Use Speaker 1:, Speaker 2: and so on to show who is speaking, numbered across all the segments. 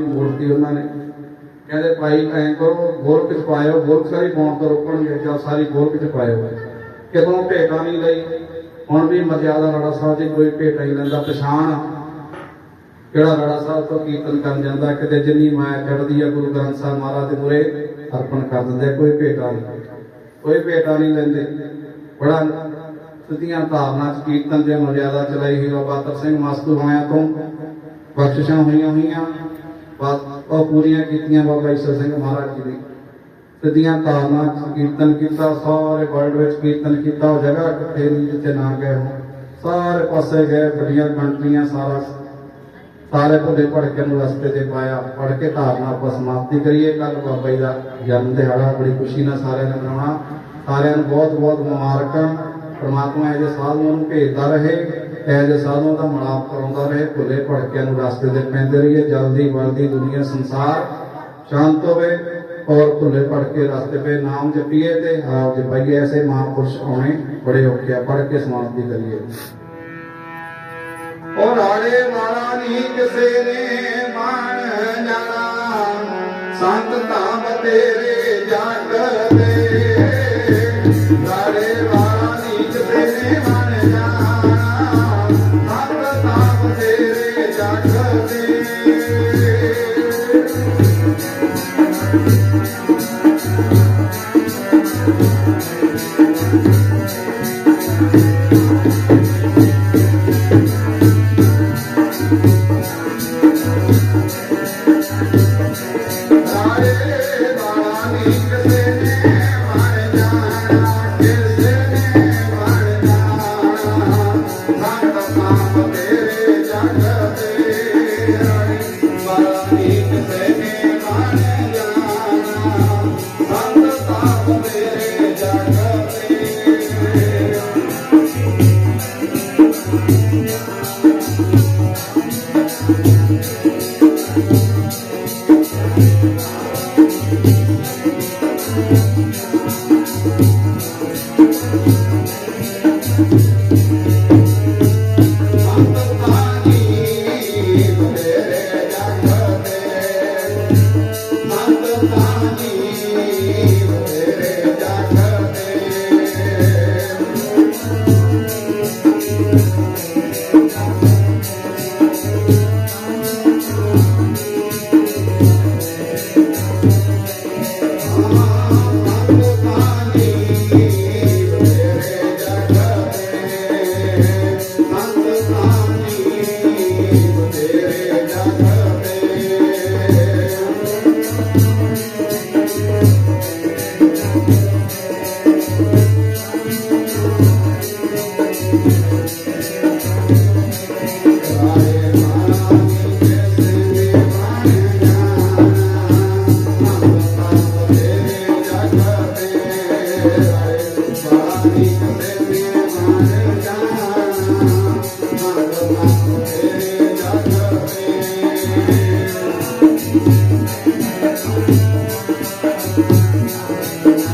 Speaker 1: ਮੂਰਤੀ ਉਹਨਾਂ ਨੇ ਕਹਿੰਦੇ ਭਾਈ ਐਂ ਕਰੋ, ਗੋਲਕ ਚ ਪਾਇਓ, ਗੋਲਕ ਸਾਰੀ ਪਾਉਣ ਤੋਂ ਰੋਕਣਗੇ ਜਾਂ ਸਾਰੀ ਗੋਲਕ ਚ ਪਾਇਓ। ਕਿਦੋਂ ਭੇਟਾ ਨਹੀਂ ਲਈ। ਹੁਣ ਵੀ ਮਰਿਆਦਾ ਰਾੜਾ ਸਾਹਿਬ ਦੀ ਕੋਈ ਭੇਟਾ ਹੀ ਲੈਂਦਾ। ਪਛਾਣ ਕਿਹੜਾ ਰਾੜਾ ਸਾਹਿਬ ਤੋਂ ਕੀਰਤਨ ਕਰਨ ਜਾਂਦਾ। ਕਿਤੇ ਜਿੰਨੀ ਮਾਇਆ ਚੜਦੀ ਆ, ਗੁਰੂ ਗ੍ਰੰਥ ਸਾਹਿਬ ਮਹਾਰਾਜ ਦੇ ਮੁਰੇ ਅਰਪਣ ਕਰ ਦਿੰਦੇ ਕੋਈ ਭੇਟਾ ਨਹੀਂ। ਕੋਈ ਭੇਟਾ ਨਹੀਂ ਲੈਂਦੇ। ਬੜਾ ਸਿੱਧੀਆਂ ਧਾਰਨਾ ਚ ਕੀਰਤਨ ਦੇ ਮਰਿਆਦਾ ਚਲਾਈ ਹੋਈ ਬਾਬਾ ਤਰ ਸਿੰਘ ਮਸਤੂ ਹੋਇਆ ਤੋਂ ਬਖਸ਼ਿਸ਼ਾਂ ਹੋਈਆਂ ਹੋਈਆਂ। ਉਹ ਪੂਰੀਆਂ ਕੀਤੀਆਂ ਬਾਬਾ ਈਸ਼ਰ ਸਿੰਘ ਮਹਾਰਾਜ ਜੀ ਦੀ। ਸਿੱਧੀਆਂ ਧਾਰਨਾ ਕੀਰਤਨ ਕੀਤਾ, ਸਾਰੇ ਵਰਲਡ ਵਿੱਚ ਕੀਰਤਨ ਕੀਤਾ, ਉਹ ਜਗ੍ਹਾ ਕਿੱਥੇ ਨਹੀਂ ਜਿੱਥੇ ਨਾ ਗਏ ਹੋਣ। ਸਾਰੇ ਪਾਸੇ ਗਏ ਵੱਡੀਆਂ ਕੰਟਰੀਆਂ ਸਾਰਾ ਸਾਰੇ ਭੁੱਲੇ ਭੜਕੇ ਨੂੰ ਰਸਤੇ ਤੇ ਪਾਇਆ ਪੜ ਕੇ ਧਾਰਨਾ ਆਪਾਂ ਸਮਾਪਤੀ ਕਰੀਏ। ਕੱਲ ਬਾਬਾ ਜੀ ਦਾ ਜਨਮ ਦਿਹਾੜਾ, ਬੜੀ ਖੁਸ਼ੀ ਨਾਲ ਸਾਰਿਆਂ ਨੇ ਮਨਾਉਣਾ। ਸਾਰਿਆਂ ਨੂੰ ਬਹੁਤ ਬਹੁਤ ਮੁਬਾਰਕਾਂ। ਪ੍ਰਮਾਤਮਾ ਇਹਦੇ ਸਾਧੂਆਂ ਨੂੰ ਭੇਜਦਾ ਰਹੇ। ਇਹਦੇ ਸਾਧੂਆਂ ਦਾ ਮਲਾਪ ਕਰਾਉਂਦਾ ਰਹੇ, ਭੁੱਲੇ ਭੜਕਿਆਂ ਨੂੰ ਰਸਤੇ ਤੇ ਪੈਂਦੇ ਰਹੀਏ, ਜਲਦੀ ਵਲਦੀ ਦੁਨੀਆ, ਸੰਸਾਰ ਸ਼ਾਂਤ ਹੋਵੇ ਔਰ ਭੁੱਲੇ ਭੜਕੇ ਰਸਤੇ 'ਤੇ ਨਾਮ ਜਪੀਏ ਤੇ ਆਪ ਜਪਾਈਏ, ਐਸੇ ਮਹਾਂਪੁਰਸ਼ ਆਉਣੇ ਬੜੇ ਔਖੇ ਆ ਪੜ ਕੇ ਸਮਾਪਤੀ ਕਰੀਏ। ਉਹ ਰਾੜੇ ਵਾਲਾ ਨਹੀਂ ਕਿਸੇ ਨੇ ਮਾਣ ਜਾਣਾ ਸੰਤ ਤਾਂ ਬਤੇਰੇ ਜੱਟ ਸੰਤ Música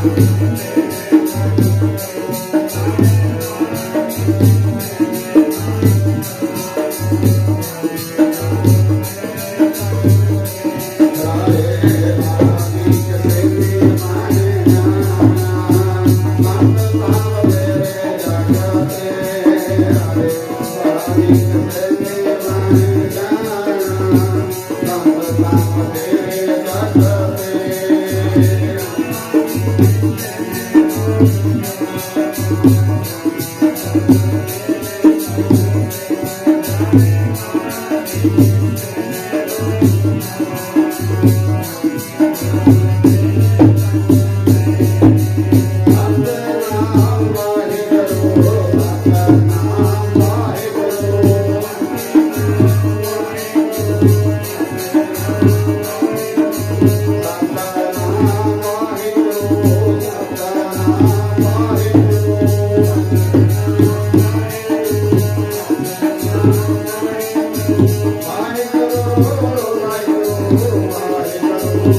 Speaker 1: Yeah. you. I